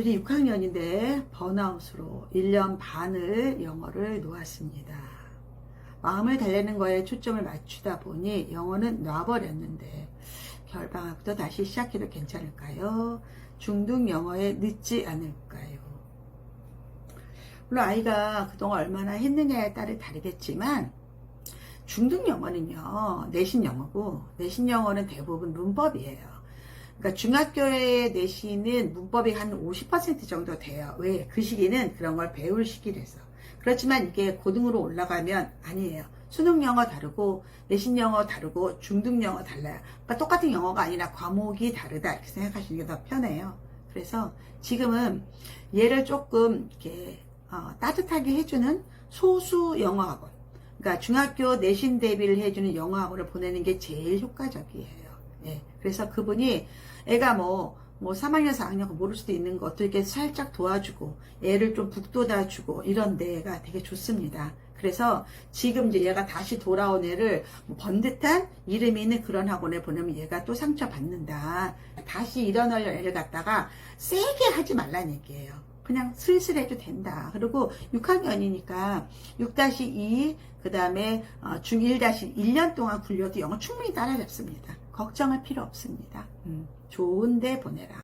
아들이 6학년인데 번아웃으로 1년 반을 영어를 놓았습니다. 마음을 달래는 거에 초점을 맞추다 보니 영어는 놔버렸는데 결방학부터 다시 시작해도 괜찮을까요? 중등 영어에 늦지 않을까요? 물론 아이가 그동안 얼마나 했느냐에 따라 다르겠지만 중등 영어는요 내신 영어고 내신 영어는 대부분 문법이에요. 그러니까 중학교의 내신은 문법이 한 50% 정도 돼요. 왜? 그 시기는 그런 걸 배울 시기라서. 그렇지만 이게 고등으로 올라가면 아니에요. 수능 영어 다르고 내신 영어 다르고 중등 영어 달라요. 그러니까 똑같은 영어가 아니라 과목이 다르다 이렇게 생각하시는 게 더 편해요. 그래서 지금은 얘를 조금 이렇게 어, 따뜻하게 해주는 소수 영어 학원. 그러니까 중학교 내신 대비를 해주는 영어 학원을 보내는 게 제일 효과적이에요. 예. 그래서 그분이 애가 뭐, 뭐 3학년, 4학년 모를 수도 있는 것들 이렇게 살짝 도와주고 애를 좀 북돋아주고 이런 데가 되게 좋습니다. 그래서 지금 이제 얘가 다시 돌아온 애를 뭐 번듯한 이름이 있는 그런 학원에 보내면 얘가 또 상처받는다. 다시 일어날 애를 갖다가 세게 하지 말란 얘기예요. 그냥 슬슬 해도 된다. 그리고 6학년이니까 6-2, 그 다음에 중1-1년 동안 굴려도 영어 충분히 따라잡습니다. 걱정할 필요 없습니다. 음, 좋은 데 보내라.